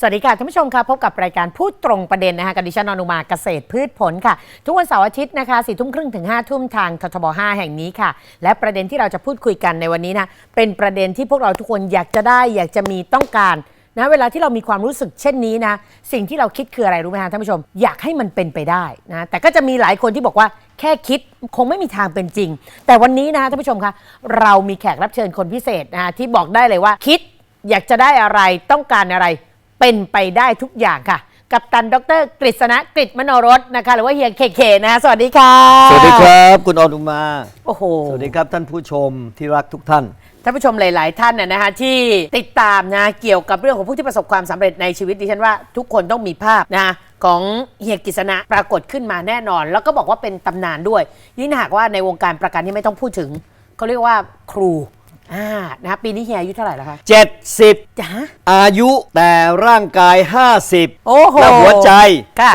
สวัสดีค่ะท่านผู้ชมค่ะพบกับรายการพูดตรงประเด็นนะคะกับดิฉันอนุมาเกษตรพืชผลค่ะ ทุกวันเสาร์อาทิตย์นะคะสี่ทุ่มครึ่งถึงห้าทุ่มทางททบ5แห่งนี้ค่ะ และประเด็นที่เราจะพูดคุยกันในวันนี้นะเป็นประเด็นที่พวกเราทุกคนอยากจะได้อยากจะมีต้องการนะเวลาที่เรามีความรู้สึกเช่นนี้นะสิ่งที่เราคิดคืออะไรรู้ไหมคะท่านผู้ชมอยากให้มันเป็นไปได้นะแต่ก็จะมีหลายคนที่บอกว่าแค่คิดคงไม่มีทางเป็นจริง แต่วันนี้นะคะท่านผู้ชมคะเรามีแขกรับเชิญคนพิเศษนะคะที่บอกได้เลยว่าคิดอยากจะได้อะไรต้องการอะไร เป็นไปได้ทุกอย่างค่ะ กับตันดรกฤษณะกฤษมโนรสนะคะ หรือว่าเฮียเคเคนะสวัสดีค่ะ สวัสดีครับคุณอนุมา โอ้โห สวัสดีครับท่านผู้ชมที่รักทุกท่าน ท่านผู้ชมหลาย ๆ ท่านนะนะคะที่ติดตามนะเกี่ยวกับเรื่องของผู้ที่ประสบความสำเร็จในชีวิตดิฉันว่าทุกคนต้องมีภาพนะของเฮียกฤษณะปรากฏขึ้นมาแน่นอน แล้วก็บอกว่าเป็นตำนานด้วย ยิ่งหากว่าในวงการประกันที่ไม่ต้องพูดถึงเขาเรียกว่าครู อ่านะคะปีนี้เฮียอายุเท่าไหร่แล้วคะ70 จ้า อายุแต่ร่างกาย 50 โอ้โหและหัวใจ ค่ะ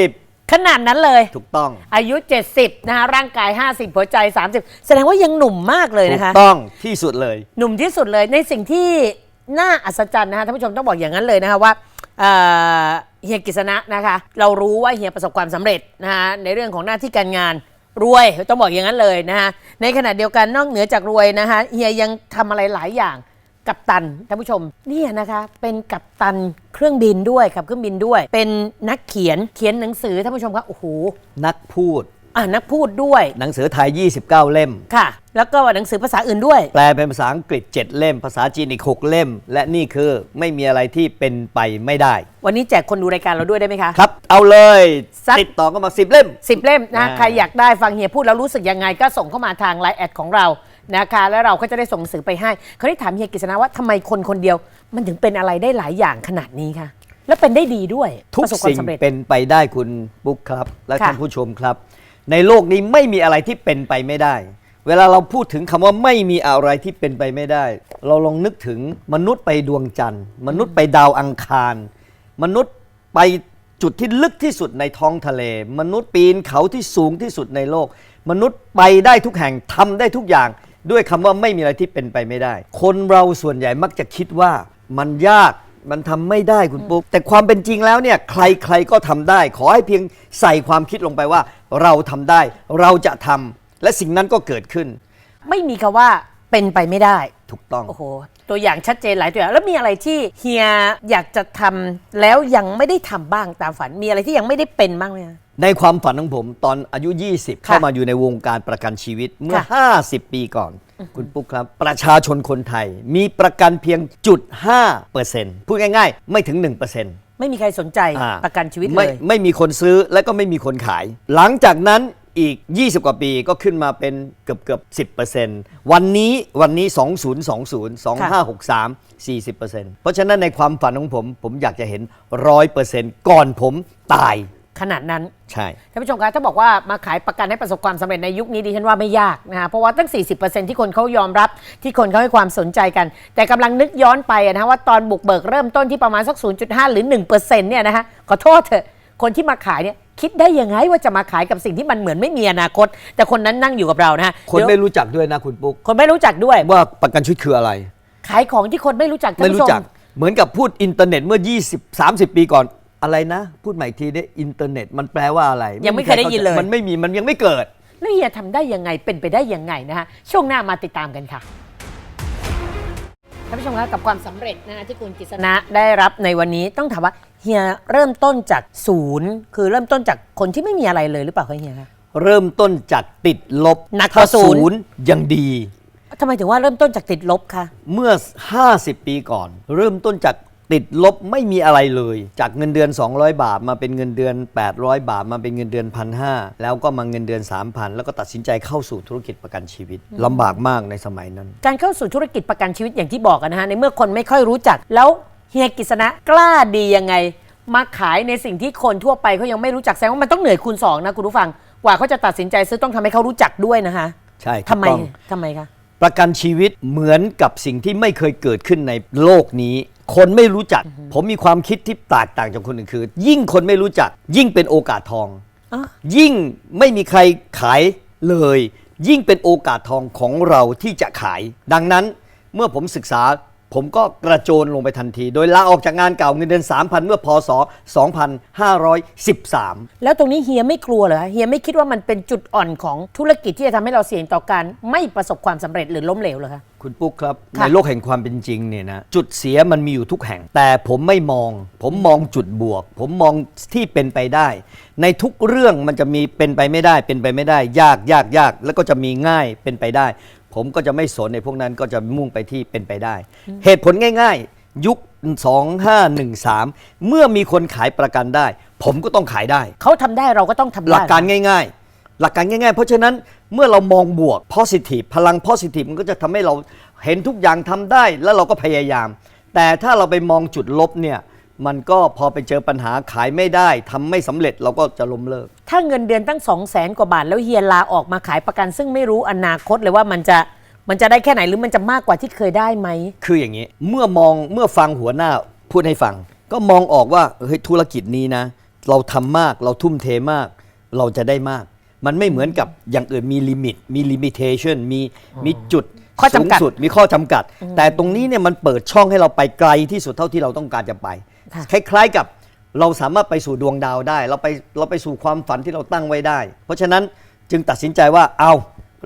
30 ขนาดนั้นเลย ถูกต้อง อายุ 70 นะคะร่างกาย 50 หัวใจ 30 แสดงว่ายังหนุ่มมากเลยถูนะคะกต้องที่สุดเลย หนุ่มที่สุดเลยในสิ่งที่น่าอัศจรรย์นะคะท่านผู้ชมต้องบอกอย่างนั้นเลยนะคะว่าเอ่อเฮียกฤษณะนะคะ เรารู้ว่าเฮียประสบความสำเร็จนะคะในเรื่องของหน้าที่การงาน รวยต้องบอกอย่างนั้นเลยนะคะในขณะเดียวกันนอกเหนือจากรวยนะคะเฮียยังทำอะไรหลายอย่างกับตันท่านผู้ชมเนี่ยนะคะเป็นกับตันเครื่องบินด้วยขับเครื่องบินด้วย เป็นนักเขียนเขียนหนังสือท่านผู้ชมครับโอ้โหนักพูด อ่านักพูดด้วย หนังสือไทย 29 เล่ม ค่ะ แล้วก็หนังสือภาษาอื่นด้วย แปลเป็นภาษาอังกฤษ 7 เล่ม ภาษาจีนอีก 6 เล่ม และนี่คือไม่มีอะไรที่เป็นไปไม่ได้ วันนี้แจกคนดูรายการเราด้วยได้ไหมคะ ครับ เอาเลยสัก ติดต่อก็มา 10 เล่ม สิบเล่มนะอ่า ใครอยากได้ฟังเฮียพูดแล้วรู้สึกยังไงก็ส่งเข้ามาทางไลน์แอดของเรานะคะ แล้วเราก็จะได้ส่งหนังสือไปให้เขาได้ถามเฮียกฤษณะว่าทำไมคนคนเดียว มันถึงเป็นอะไรได้หลายอย่างขนาดนี้คะแล้วเป็นได้ดีด้วยทุกประสบความสิ่งสำเร็จ เป็นไปได้คุณปุ๊กครับ และค่ะ ท่านผู้ชมครับ ในโลกนี้ไม่มีอะไรที่เป็นไปไม่ได้ เวลาเราพูดถึงคำว่าไม่มีอะไรที่เป็นไปไม่ได้ เราลองนึกถึงมนุษย์ไปดวงจันทร์ มนุษย์ไปดาวอังคาร มนุษย์ไปจุดที่ลึกที่สุดในท้องทะเล มนุษย์ปีนเขาที่สูงที่สุดในโลก มนุษย์ไปได้ทุกแห่งทำได้ทุกอย่าง ด้วยคำว่าไม่มีอะไรที่เป็นไปไม่ได้ คนเราส่วนใหญ่มักจะคิดว่ามันยาก มันทำไม่ได้คุณปุ๊ก แต่ความเป็นจริงแล้วเนี่ยใครๆก็ทำได้ ขอให้เพียงใส่ความคิดลงไปว่า เราทำได้ เราจะทำและสิ่งนั้นก็เกิดขึ้นไม่มีคำว่าเป็นไปไม่ได้ ถูกต้อง โอ้โห ตัวอย่างชัดเจนหลายตัวอย่าง แล้วมีอะไรที่เฮียอยากจะทำแล้วยังไม่ได้ทำบ้างตามฝัน มีอะไรที่ยังไม่ได้เป็นบ้างไหมคะ ในความฝันของผมตอนอายุ 20 เข้ามาอยู่ในวงการประกันชีวิตเมื่อ ค่ะ 50 ปีก่อน คุณปุ๊กครับ ประชาชนคนไทย มีประกันเพียงจุด5เปอร์เซ็นต์พูดง่ายๆ ไม่ถึง1เปอร์เซ็นต์ ไม่มีใครสนใจประกันชีวิตเลไม่ย ไม่มีคนซื้อและก็ไม่มีคนขาย หลังจากนั้นอีก 20 กว่าปีก็ขึ้นมาเป็นเกือบเกือบ10%วันนี้วันนี้ 2020 2563 40%เพราะฉะนั้นในความฝันของผม ผมอยากจะเห็น 100%ก่อนผมตาย ขนาดนั้นใช่ท่านผู้ชมคะถ้าบอกว่ามาขายประกันให้ประสบความสำเร็จในยุคนี้ดิฉันว่าไม่ยากนะคะเพราะว่าตั้ง 40%ที่คนเขายอมรับที่คนเขาให้ความสนใจกัน แต่กำลังนึกย้อนไปอะนะว่าตอนบุกเบิกเริ่มต้นที่ประมาณสัก 0.5 หรือ1%เนี่ยนะคะขอโทษเถอะคนที่มาขายเนี่ยคิดได้ยังไงว่าจะมาขายกับสิ่งที่มันเหมือนไม่มีอนาคต แต่คนนั้นนั่งอยู่กับเรานะฮะคนเดี๋ยวไม่รู้จักด้วยนะคุณปุ๊กคนไม่รู้จักด้วยว่าประกันชีวิตคืออะไร ขายของที่คนไม่รู้จักท่านไม่ผู้รู้ชจักมเหมือนกับพูดอินเทอร์เน็ตเมื่อ 20 30 ปีก่อน อะไรนะ พูดใหม่อีกทีได้อินเทอร์เน็ตมันแปลว่าอะไรยังไม่เคยได้ยินเลย มันไม่มีมันยังไม่เกิดแล้วเฮียทำได้ยังไงเป็นไปได้ยังไงนะฮะช่วงหน้ามาติดตามกันค่ะท่านผู้ชมคะกับความสำเร็จนะฮะที่คุณกฤษณะได้รับในวันนี้ต้องถามว่าเฮียเริ่มต้นจากศูนย์ คือเริ่มต้นจากคนที่ไม่มีอะไรเลยหรือเปล่าคะเฮียคะ เริ่มต้นจากติดลบหนักกว่าถ้ศูนย์ ยังดี ทำไมถึงว่าเริ่มต้นจากติดลบคะ เมื่อ 50 ปีก่อน เริ่มต้นจาก ติดลบไม่มีอะไรเลย จากเงินเดือน 200 บาทมาเป็นเงินเดือน 800 บาทมาเป็นเงินเดือน1,500แล้วก็มาเงินเดือน 3,000 แล้วก็ตัดสินใจเข้าสู่ธุรกิจประกันชีวิตลำบากมากในสมัยนั้น การเข้าสู่ธุรกิจประกันชีวิตอย่างที่บอกกันนะฮะในเมื่อคนไม่ค่อยรู้จัก แล้วเฮียกฤษณะกล้าดียังไง มาขายในสิ่งที่คนทั่วไปเขายังไม่รู้จักแสดงว่ามันต้องเหนื่อยคูณสองนะคุณผู้ฟังกว่าเขาจะตัดสินใจซื้อต้องทำให้เขารู้จักด้วยนะคะใช่ถูกทำไมต้อง ทำไมคะ ประกันชีวิตเหมือนกับสิ่งที่ไม่เคยเกิดขึ้นในโลกนี้ คนไม่รู้จัก ผมมีความคิดที่แตกต่างจากคนอื่นคือ ยิ่งคนไม่รู้จัก ยิ่งเป็นโอกาสทอง อ๋อ ยิ่งไม่มีใครขายเลย ยิ่งเป็นโอกาสทองของเราที่จะขาย ดังนั้นเมื่อผมศึกษา ผมก็กระโจนลงไปทันที โดยลาออกจากงานเก่าเงินเดือน 3,000 เมื่อพศ 2513 แล้วตรงนี้เฮียไม่กลัวเหรอคะเฮียไม่คิดว่ามันเป็นจุดอ่อนของธุรกิจที่จะทำให้เราเสี่ยงต่อการไม่ประสบความสำเร็จหรือล้มเหลวเหรอคะ คุณปุ๊กครับค่ะในโลกแห่งความเป็นจริงเนี่ยนะจุดเสียมันมีอยู่ทุกแห่ง แต่ผมไม่มอง ผมมองจุดบวก ผมมองที่เป็นไปได้ ในทุกเรื่องมันจะมีเป็นไปไม่ได้เป็นไปไม่ได้ ยากยากยากแล้วก็จะมีง่ายเป็นไปได้ ผมก็จะไม่สนในพวกนั้นก็จะมุ่งไปที่เป็นไปได้ เหตุผลง่ายๆ ยุค 2513 เมื่อมีคนขายประกันได้ ผมก็ต้องขายได้ เขาทำได้เราก็ต้องทำได้ หลักการง่ายๆ หลักการง่ายๆ เพราะฉะนั้นเมื่อเรามองบวก positive พลัง positive มันก็จะทำให้เราเห็นทุกอย่างทำได้แล้วเราก็พยายาม แต่ถ้าเราไปมองจุดลบเนี่ย มันก็พอไปเจอปัญหาขายไม่ได้ทำไม่สำเร็จเราก็จะล้มเลิก ถ้าเงินเดือนตั้ง2 0 0แสนกว่าบาท แล้วเฮียลาออกมาขายประกัน ซึ่งไม่รู้อนาคตเลยว่ามันจะมันจะได้แค่ไหนหรือมันจะมากกว่าที่เคยได้ไหม คืออย่างนี้เมื่อมองเมื่อฟังหัวหน้าพูดให้ฟัง ก็มองออกว่าเฮ้ยธุรกิจนี้นะ เราทำมากเราทุ่มเทมาก เราจะได้มาก มันไม่เหมือนกับอย่างอื่นมีลิมิต มีลิมิเ t ชันมีมีจุด ข้อจำกัดสูงสุดมีข้อจำกัด แต่ตรงนี้เนี่ยมันเปิดช่องให้เราไปไกลที่สุดเท่าที่เราต้องการจะไป ค่ะ คล้ายๆกับเราสามารถไปสู่ดวงดาวได้ เราไปเราไปสู่ความฝันที่เราตั้งไว้ได้ เพราะฉะนั้นจึงตัดสินใจว่าเอา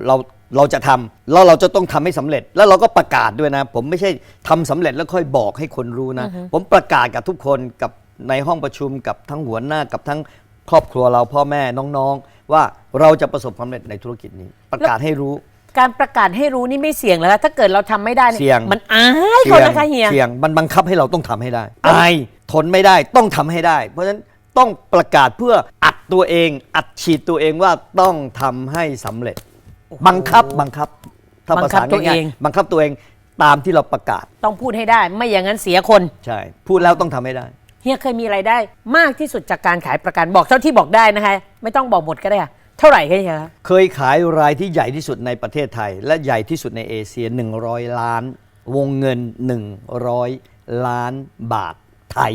เราเราจะทำแล้วเราจะต้องทำให้สำเร็จแล้วเราก็ประกาศด้วยนะ ผมไม่ใช่ทำสำเร็จแล้วค่อยบอกให้คนรู้นะ ผมประกาศกับทุกคนกับในห้องประชุมกับทั้งหัวหน้ากับทั้งครอบครัวเราพ่อแม่น้องๆ ว่าเราจะประสบความสำเร็จในธุรกิจนี้ ประกาศให้รู้ การประกาศให้รู้นี่ไม่เสี่ยงแล้วถ้าเกิดเราทำไม่ได้นี่เสี่ยง มันอายเขานะคะเฮีย เสี่ยงมันบังคับให้เราต้องทำให้ได้อายทนไม่ได้ต้องทำให้ได้ เพราะฉะนั้นต้องประกาศเพื่ออัดตัวเอง อัดฉีดตัวเองว่าต้องทำให้สำเร็จ บังคับบังคับถ้าบัภางคับษาตัวง่ายเองๆบังคับตัวเองตามที่เราประกาศต้องพูดให้ได้ ไม่อย่างนั้นเสียคน ใช่พูดแล้วต้องทำให้ได้ เฮียเคยมีไรายได้ มากที่สุดจากการขายประกันบอกเท่าที่บอกได้นะคะ ไม่ต้องบอกหมดก็ได้ค่ะ เท่าไหร่คะเฮียคะเคยขายรายที่ใหญ่ที่สุดในประเทศไทย และใหญ่ที่สุดในเอเชีย 100 ล้าน วงเงิน 100 ล้านบาทไทย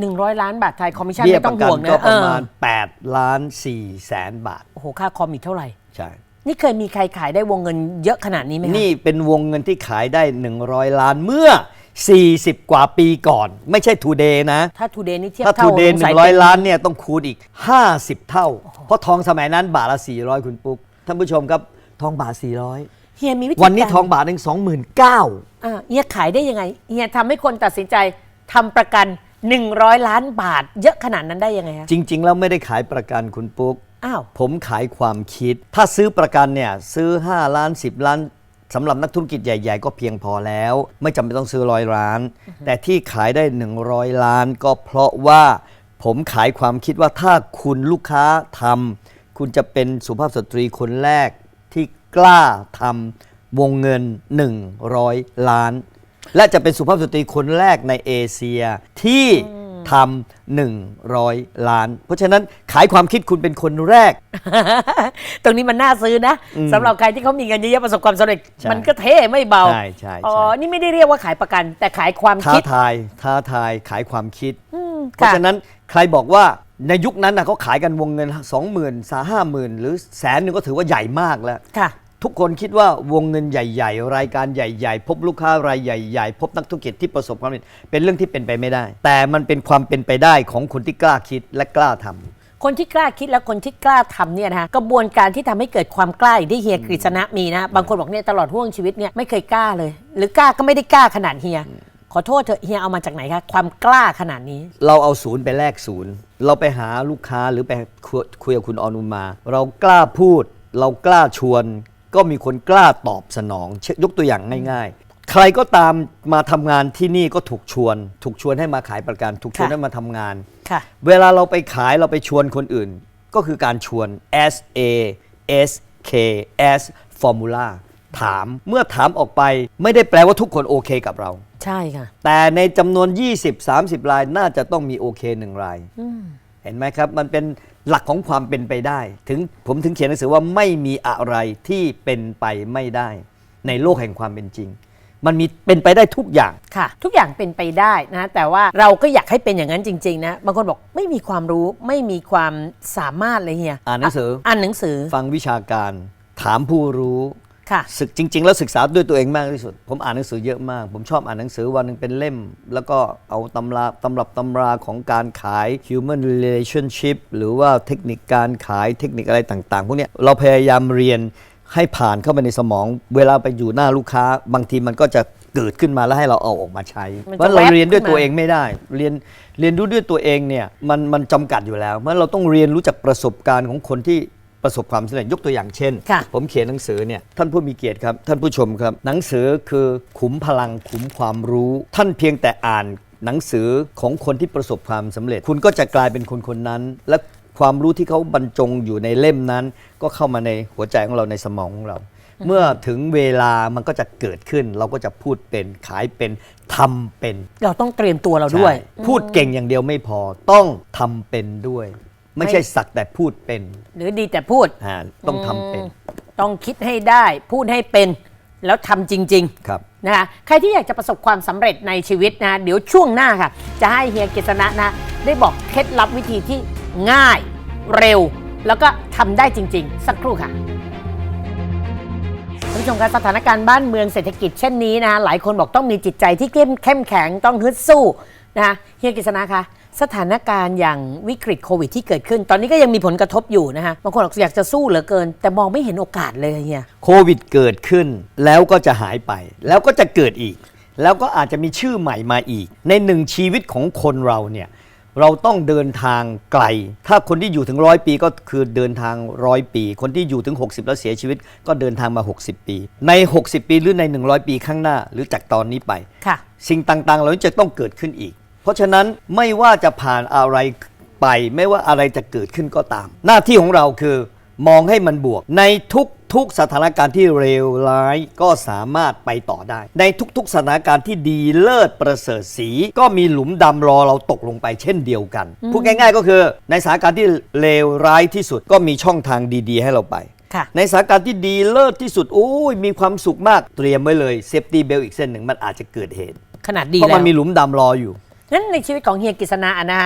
หนึ่งร้อยล้านบาทไทยคอมมิชชั่นเบี้ยไม่ปต้องระกัห่วงก็นะประมาณ เออ8 ล้าน4แสนบาท โอ้โหค่าคอมอีกเท่าไหร่ ใช่ นี่เคยมีใครขายได้วงเงินเยอะขนาดนี้ไหมคะ นี่เป็นวงเงินที่ขายได้ 100 ล้านเมื่อ 40 กว่าปีก่อน ไม่ใช่ทูเดย์นะ ถ้าทูเดย์นี่เทียบถ้าเท่าทูเดย์สงสัย100ล้านเนี่ยต้องคูณอีก 50 เท่า เพราะทองสมัยนั้นบาทละ 400 คุณปุ๊ก ท่านผู้ชมครับทองบาทเฮียมีวิธี400วันนี้การทองบาทหนึ่ง29,000อ่าเฮียขายได้ยังไงเฮียทำให้คนตัดสินใจทำประกัน 100 ล้านบาท เยอะขนาดนั้นได้ยังไงคะจริง ๆ แล้วไม่ได้ขายประกันคุณปุ๊กอ้าวผมขายความคิด ถ้าซื้อประกันเนี่ยซื้อ 5 ล้าน 10 ล้าน สำหรับนักธุรกิจใหญ่ ๆ ก็เพียงพอแล้ว ไม่จำเป็นต้องซื้อร้อยล้าน แต่ที่ขายได้ 100 ล้านก็เพราะว่าผมขายความคิดว่าถ้าคุณลูกค้าทำคุณจะเป็นสุภาพสตรีคนแรกที่กล้าทำวงเงิน 100 ล้าน และจะเป็นสุภาพสตรีคนแรกในเอเชียที่ ทำหนึ่งร้อยล้าน เพราะฉะนั้นขายความคิดคุณเป็นคนแรก ตรงนี้มันน่าซื้อนะสำหรับใครที่เขามีเงินเยอะๆประสบความสำเร็จใช่มันก็เท่ไม่เบาใช่ใช่ใช่อ๋อนี่ไม่ได้เรียกว่าขายประกัน แต่ขายความท้าคิดทายท้าทายขายความคิดอืมเพราะค่ะฉะนั้นใครบอกว่าในยุคนั้นนะเขาขายกันวงเงิน 20,000สาห้าหมื่นหรือแสนหนึ่งก็ถือว่าใหญ่มากแล้วค่ะ ทุกคนคิดว่าวงเงินใหญ่ ๆ รายการใหญ่ ๆ พบลูกค้ารายใหญ่ ๆ พบนักธุรกิจที่ประสบความสำเร็จเป็นเรื่องที่เป็นไปไม่ได้ แต่มันเป็นความเป็นไปได้ของคนที่กล้าคิดและกล้าทำคนที่กล้าคิดและคนที่กล้าทำเนี่ยนะคะกระบวนการที่ทำให้เกิดความกล้าอย่างที่เฮียกฤษณะมีนะ บางคนบอกเนี่ยตลอดห่วงชีวิตเนี่ยไม่เคยกล้าเลย หรือกล้าก็ไม่ได้กล้าขนาดเฮียขอโทษเถอะเฮียเอามาจากไหนคะความกล้าขนาดนี้ เราเอาศูนย์ไปแลกศูนย์เราไปหาลูกค้าหรือไปคุยคุยกับคุณออนุมา เรากล้าพูด เรากล้าชวน ก็มีคนกล้าตอบสนองเช่นยกตัวอย่างง่าย ๆ ใครก็ตามมาทำงานที่นี่ก็ถูกชวน ถูกชวนให้มาขายประกัน ถูกชวนค่ะ ให้มาทำงาน ค่ะ เวลาเราไปขายเราไปชวนคนอื่น ก็คือการชวน S A S K S formula ถามเมื่อถามออกไปไม่ได้แปลว่าทุกคนโอเคกับเรา ใช่ค่ะ แต่ในจำนวน 20-30 รายน่าจะต้องมีโอเคหนึ่งราย เห็นไหมครับ มันเป็น หลักของความเป็นไปได้ ถึงผมถึงเขียนหนังสือว่าไม่มีอะไรที่เป็นไปไม่ได้ ในโลกแห่งความเป็นจริง มันมีเป็นไปได้ทุกอย่าง ค่ะ ทุกอย่างเป็นไปได้นะ แต่ว่าเราก็อยากให้เป็นอย่างนั้นจริง ๆ นะ บางคนบอกไม่มีความรู้ไม่มีความสามารถเลยเฮียอ่านหนังสืออ่านหนังสือ ฟังวิชาการ ถามผู้รู้ ค่ะ ศึกจริง ๆ แล้วศึกษาด้วยตัวเองมากที่สุด ผมอ่านหนังสือเยอะมาก ผมชอบอ่านหนังสือวันหนึงเป็นเล่ม แล้วก็เอาตำราตำรับตำราของการขาย human relationship หรือว่าเทคนิคการขายเทคนิคอะไรต่าง ๆ พวกเนี้ยเราพยายามเรียนให้ผ่านเข้าไปในสมอง เวลาไปอยู่หน้าลูกค้า บางทีมันก็จะเกิดขึ้นมาแล้วให้เราเอาออกมาใช้มันเพจะราะเราแวบเรียนด้วยขึ้นมา ตัวเองไม่ได้ เรียนเรียนรู้ด้วยตัวเองเนี่ยมันมันจำกัดอยู่แล้ว เพราะเราต้องเรียนรู้จากประสบการณ์ของคนที่ ประสบความสำเร็จยกตัวอย่างเช่น ค่ะผมเขียนหนังสือเนี่ยท่านผู้มีเกียรติครับ ท่านผู้ชมครับ หนังสือคือขุมพลังขุมความรู้ ท่านเพียงแต่อ่านหนังสือของคนที่ประสบความสำเร็จ คุณก็จะกลายเป็นคนคนนั้น และความรู้ที่เขาบรรจงอยู่ในเล่มนั้น ก็เข้ามาในหัวใจของเราในสมองของเรา เมื่อถึงเวลามันก็จะเกิดขึ้น เราก็จะพูดเป็นขายเป็นทำเป็น เราต้องเตรียมตัวเราด้วย ใช่พูดเก่งอย่างเดียวไม่พอต้องทำเป็นด้วย ไม่ใช่สักแต่พูดเป็นหรือดีแต่พูดอ่าต้องทำเป็นต้องคิดให้ได้พูดให้เป็น แล้วทำจริง ๆ ครับ นะคะใครที่อยากจะประสบความสำเร็จในชีวิตนะเดี๋ยวช่วงหน้าค่ะ จะให้เฮียกิษณะนะได้บอกเคล็ดลับวิธีที่ง่ายเร็ว แล้วก็ทำได้จริง ๆ สักครู่ค่ะท่านผู้ชมครับสถานการณ์บ้านเมืองเศรษฐกิจเช่นนี้นะหลายคนบอกต้องมีจิตใจที่เข้มเข้มแข็งต้องฮึดสู้นะคะเฮียกิษณะคะ สถานการณ์อย่างวิกฤตโควิดที่เกิดขึ้น ตอนนี้ก็ยังมีผลกระทบอยู่นะคะบางคนบอกอยากจะสู้เหลือเกิน แต่มองไม่เห็นโอกาสเลยเฮียโควิดเกิดขึ้นแล้วก็จะหายไป แล้วก็จะเกิดอีก แล้วก็อาจจะมีชื่อใหม่มาอีก ในหนึ่งชีวิตของคนเราเนี่ยเราต้องเดินทางไกล ถ้าคนที่อยู่ถึงร้อยปีก็คือเดินทางร้อยปี คนที่อยู่ถึง 60 แล้วเสียชีวิต ก็เดินทางมา 60 ปี ใน 60 ปีหรือใน 100 ปีข้างหน้า หรือจากตอนนี้ไปค่ะสิ่งต่างๆ เหล่านี้จะต้องเกิดขึ้นอีก เพราะฉะนั้นไม่ว่าจะผ่านอะไรไป ไม่ว่าอะไรจะเกิดขึ้นก็ตาม หน้าที่ของเราคือมองให้มันบวก ในทุกทุกสถานการณ์ที่เลวร้ายก็สามารถไปต่อได้ ในทุกๆสถานการณ์ที่ดีเลิศประเสริฐสีก็มีหลุมดำรอเราตกลงไปเช่นเดียวกัน พูดง่ายๆก็คือในสถานการณ์ที่เลวร้ายที่สุดก็มีช่องทางดี ๆ ให้เราไป ค่ะ ในสถานการณ์ที่ดีเลิศที่สุดโอ้ยมีความสุขมากเตรียมไว้เลยเซฟตี้เบลอีกเส้นหนึ่งมันอาจจะเกิดเหตุขนาดดีเพราะแล้มันวมีหลุมดำรออยู่ งั้นในชีวิตของเฮียกฤษณะนะ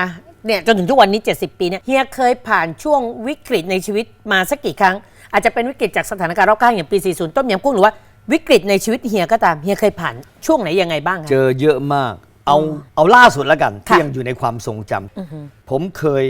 เนี่ยจนถึงทุกวันนี้ 70 ปีเนี่ยเฮียเคยผ่านช่วงวิกฤตในชีวิตมาสักกี่ครั้ง อาจจะเป็นวิกฤตจากสถานการณ์รอบข้างอย่างปี 40 ต้มยำกุ้งหรือว่าวิกฤตในชีวิตเฮียก็ตามเฮียเคยผ่านช่วงไหนยังไงบ้างคะ เจอเยอะมาก เอาเอาล่าสุดแล้วกันที่ค่ะยังอยู่ในความทรงจำผมเคย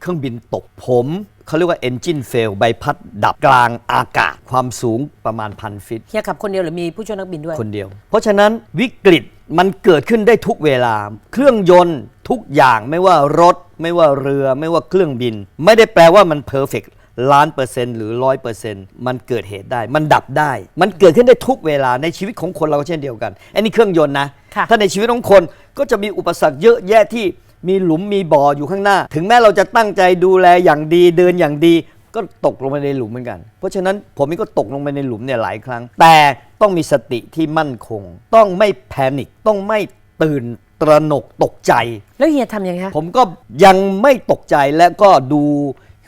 เครื่องบินตกผมเขาเรียกว่า engine fail ใบพัดดับกลางอากาศความสูงประมาณพันฟิต เฮียขับคนเดียวหรือมีผู้ช่วยนักบินด้วย คนเดียว เพราะฉะนั้นวิกฤต มันเกิดขึ้นได้ทุกเวลา เครื่องยนต์ทุกอย่างไม่ว่ารถ ไม่ว่าเรือ ไม่ว่าเครื่องบิน ไม่ได้แปลว่ามันเพอร์เฟกล้านเปอร์เซ็นต์หรือร้อยเปอร์เซ็นต์มันเกิดเหตุได้ มันดับได้ มันเกิดขึ้นได้ทุกเวลาในชีวิตของคนเราก็เช่นเดียวกันอันนี้เครื่องยนต์นะค่ะถ้าในชีวิตของคนก็จะมีอุปสรรคเยอะแยะที่มีหลุมมีบ่ออยู่ข้างหน้า ถึงแม้เราจะตั้งใจดูแลอย่างดีเดินอย่างดี ก็ตกลงไปในหลุมเหมือนกัน เพราะฉะนั้นผมเองก็ตกลงไปในหลุมเนี่ยหลายครั้ง แต่ต้องมีสติที่มั่นคง ต้องไม่แพนิคต้องไม่ตื่นตระหนกตกใจ แล้วเฮียทำยังไงคะผมก็ยังไม่ตกใจและก็ดู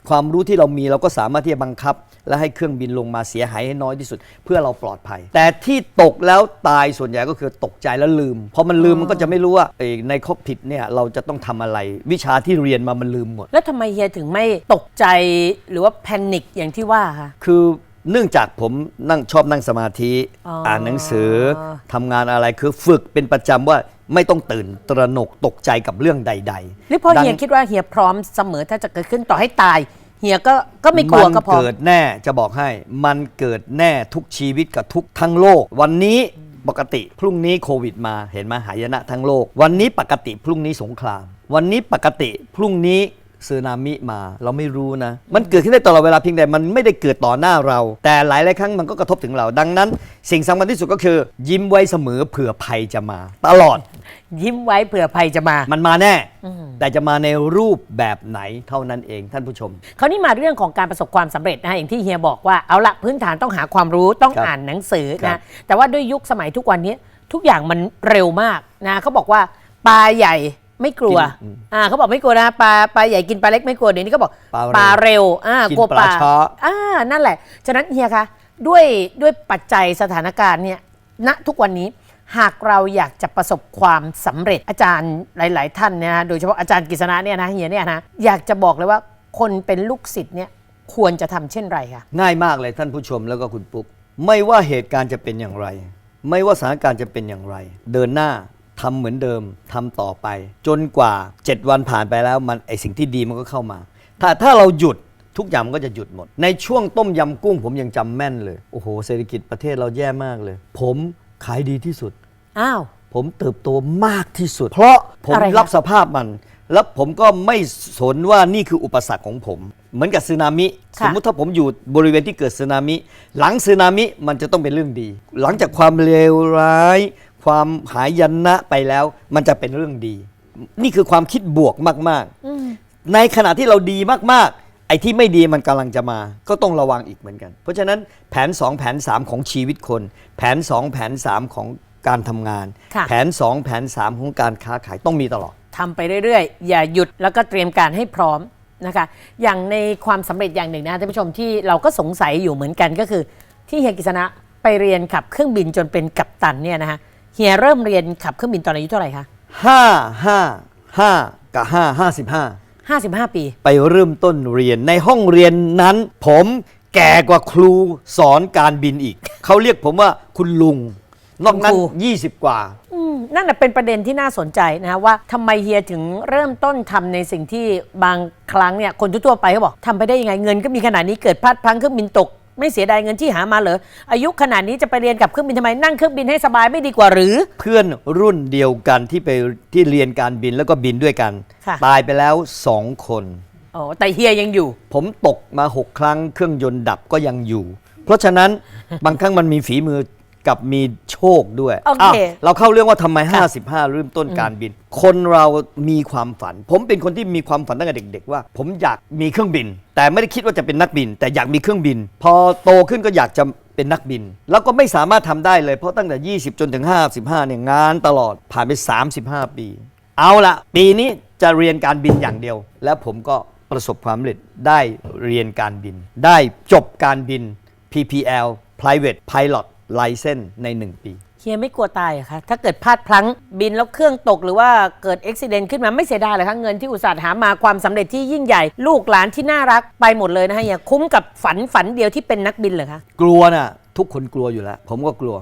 ความรู้ที่เรามีเราก็สามารถที่จะบังคับ และให้เครื่องบินลงมาเสียหายให้น้อยที่สุด เพื่อเราปลอดภัย แต่ที่ตกแล้วตายส่วนใหญ่ก็คือตกใจแล้วลืมพอมันลืมมันก็จะไม่รู้ว่าเอ่อในคอกผิดเนี่ยเราจะต้องทำอะไร วิชาที่เรียนมามันลืมหมด แล้วทำไมเฮียถึงไม่ตกใจหรือว่าแพนิคอย่างที่ว่าคะ คือเนื่องจากผมนั่งชอบนั่งสมาธิอ๋ออ่ อ่านหนังสือทำงานอะไรคือฝึกเป็นประจำว่าไม่ต้องตื่นตระหนกตกใจกับเรื่องใดๆหรือเพราะดัง เฮียคิดว่าเฮียพร้อมเสมอถ้าจะเกิดขึ้นต่อให้ตาย เฮียก็ก็ไม่กลัวก็พอเกิดแน่จะบอกให้ มันเกิดแน่ทุกชีวิตกับทุกทั้งโลก วันนี้ปกติพรุ่งนี้โควิดมาเห็นไหมหายนะทั้งโลก วันนี้ปกติพรุ่งนี้สงคราม วันนี้ปกติพรุ่งนี้ สึนามิมา เราไม่รู้นะ มันเกิดขึ้นได้ตลอดเวลาเพียงแต่มันไม่ได้เกิดต่อหน้าเรา แต่หลายหลายๆครั้งมันก็กระทบถึงเรา ดังนั้น สิ่งสำคัญที่สุดก็คือ ยิ้มไว้เสมอเผื่อภัยจะมา ตลอด ยิ้มไว้เผื่อภัยจะมา มันมาแน่ แต่จะมาในรูปแบบไหนเท่านั้นเองท่านผู้ชมคราวนี้มาเรื่องของการประสบความสำเร็จนะฮะอย่างที่เฮียบอกว่าเอาละพื้นฐานต้องหาความรู้ต้องครับอ่านหนังสือครันะบ แต่ว่าด้วยยุคสมัยทุกวันนี้ทุกอย่างมันเร็วมากนะเขาบอกว่าปลาใหญ่ ไม่กลัวอ่าเขาบอกไม่กลัวนะปลาปลาใหญ่กินปลาเล็กไม่กลัวเดี๋ยวนี้ก็บอกปลาเร็วเร็วอ่ากินกลัวปลาช้า อ่านั่นแหละ ฉะนั้นเฮียคะด้วยด้วยปัจจัยสถานการณ์เนี่ยณทุกวันนี้หากเราอยากจะประสบความสำเร็จอาจารย์หลาย ๆ ท่านเนี่ยนะโดยเฉพาะอาจารย์กฤษณะเนี่ยนะเฮียเนี่ยนะอยากจะบอกเลยว่าคนเป็นลูกศิษย์เนี่ยควรจะทำเช่นไรคะ ง่ายมากเลยท่านผู้ชมแล้วก็คุณปุ๊ก ไม่ว่าเหตุการณ์จะเป็นอย่างไร ไม่ว่าสถานการณ์จะเป็นอย่างไร เดินหน้า ทำเหมือนเดิมทำต่อไป จนกว่า 7 วันผ่านไปแล้วมันไอสิ่งที่ดีมันก็เข้ามา ถ้าถ้าเราหยุดทุกอย่างมันก็จะหยุดหมด ในช่วงต้มยำกุ้งผมยังจำแม่นเลย โอ้โห เศรษฐกิจประเทศเราแย่มากเลย ผมขายดีที่สุด อ้าว ผมเติบโตมากที่สุด เพราะผมอะไรคะ รับสภาพมัน แล้วผมก็ไม่สนว่านี่คืออุปสรรคของผม เหมือนกับสึนามิค่ะสมมุติถ้าผมอยู่บริเวณที่เกิดสึนามิ หลังสึนามิมันจะต้องเป็นเรื่องดี หลังจากความเลวร้าย ความหายยันนะไปแล้ว มันจะเป็นเรื่องดี นี่คือความคิดบวกมากอืมๆ ในขณะที่เราดีมากๆ ไอ้ที่ไม่ดีมันกำลังจะมา ก็ต้องระวังอีกเหมือนกัน เพราะฉะนั้นแผน 2 แผน 3 ของชีวิตคน แผน 2 แผน 3 ของการทำงาน ค่ะ แผน 2 แผน 3 ของการค้าขายต้องมีตลอด ทำไปเรื่อยๆ อย่าหยุดแล้วก็เตรียมการให้พร้อมนะคะ อย่างในความสำเร็จอย่างหนึ่งนะท่านผู้ชมที่เราก็สงสัยอยู่เหมือนกันก็คือ ที่เฮียกิษณะไปเรียนขับเครื่องบินจนเป็นกัปตันเนี่ยนะคะ เฮียเริ่มเรียนขับเครื่องบินตอนอายุเท่าไหร่คะ5 5 5กับ5 55 55ปี ไปเริ่มต้นเรียนในห้องเรียนนั้น ผมแก่กว่าครูสอนการบินอีก เขาเรียกผมว่าคุณลุง นอกนั้นคุณครู20กว่า อืมนั่นนะเป็นประเด็นที่น่าสนใจนะคะว่าทำไมเฮียถึงเริ่มต้นทำในสิ่งที่บางครั้งเนี่ยคนทั่วๆไปเขาบอกทำไปได้ยังไงเงินก็มีขนาดนี้เกิดพลาดพลั้งเครื่องบินตก ไม่เสียดายเงินที่หามาเหรออายุขนาดนี้จะไปเรียนกับเครื่องบินทำไมนั่งเครื่องบินให้สบายไม่ดีกว่าหรือ เพื่อนรุ่นเดียวกันที่ไปที่เรียนการบินแล้วก็บินด้วยกัน ค่ะ ตายไปแล้วสองคนโอ้แต่เฮียยังอยู่ ผมตกมา6ครั้งเครื่องยนต์ดับก็ยังอยู่ เพราะฉะนั้น บางครั้งมันมีฝีมือ กับมีโชคด้วยโอเคอ้าวเราเข้าเรื่องว่าทำไมค่ะ55 เริ่มต้นการบิน คนเรามีความฝัน ผมเป็นคนที่มีความฝันตั้งแต่เด็ก ๆ ว่า ผมอยากมีเครื่องบิน แต่ไม่ได้คิดว่าจะเป็นนักบิน แต่อยากมีเครื่องบิน พอโตขึ้นก็อยากจะเป็นนักบิน แล้วก็ไม่สามารถทำได้เลยเพราะตั้งแต่ 20 จนถึง 55 เนี่ยงานตลอดผ่านไป 35 ปี เอาละปีนี้จะเรียนการบินอย่างเดียว แล้วผมก็ประสบความสำเร็จได้เรียนการบิน ได้จบการบิน PPL Private Pilot License ใน 1 ปี เฮียไม่กลัวตายเหรอะคะ ถ้าเกิดพลาดพลั้งบินแล้วเครื่องตกหรือว่าเกิดอุบิเหตุขึ้นมาไม่เสียดายเหรอคะเงินที่อุตส่าห์หามาความสำเร็จที่ยิ่งใหญ่ ลูกหลานที่น่ารักไปหมดเลยนะคะเฮียคุ้มกับฝันฝันเดียวที่เป็นนักบินเหรอคะ กลัวน่ะทุกคนกลัวอยู่แล้ว ผมก็กลัว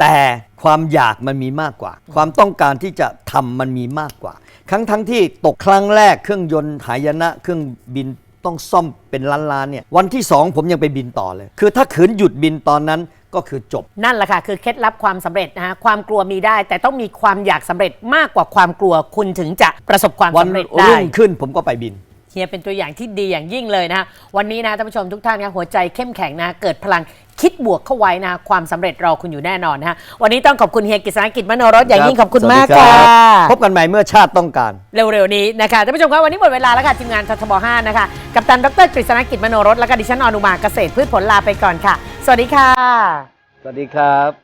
แต่ความอยากมันมีมากกว่า ความต้องการที่จะทำมันมีมากกว่า ครั้งทั้งที่ตกครั้งแรกเครื่องยนต์หายนะ เครื่องบินต้องซ่อมเป็นล้านๆเนี่ยวันที่สองผมยังไปบินต่อเลย คือถ้าขืนหยุดบินตอนนั้น ก็คือจบ นั่นแหละค่ะ คือเคล็ดลับความสำเร็จนะคะความกลัวมีได้ แต่ต้องมีความอยากสำเร็จมากกว่าความกลัวคุณถึงจะประสบความวันสำเร็จได้รุ่งขึ้นผมก็ไปบินเฮียเป็นตัวอย่างที่ดีอย่างยิ่งเลยนะ วันนี้นะท่านผู้ชมทุกท่านนะหัวใจเข้มแข็งนะ เกิดพลังคิดบวกเข้าไว้นะ ความสำเร็จรอคุณอยู่แน่นอนนะวันนี้ต้องขอบคุณเฮียกฤษณกิจมโนรสอย่างยิ่งขอบคุณมากสวัสดีค่ะรับพบกันใหม่เมื่อชาติต้องการ เร็วๆนี้นะคะท่านผู้ชมครับวันนี้หมดเวลาแล้วค่ะทีมงานททบ5นะคะ กับตันดรกฤษณกิจมโนรสและก็ดิฉันอนุมาเกษตรพืชผลลาไปก่อนค่ะ สวัสดีค่ะ สวัสดีครับ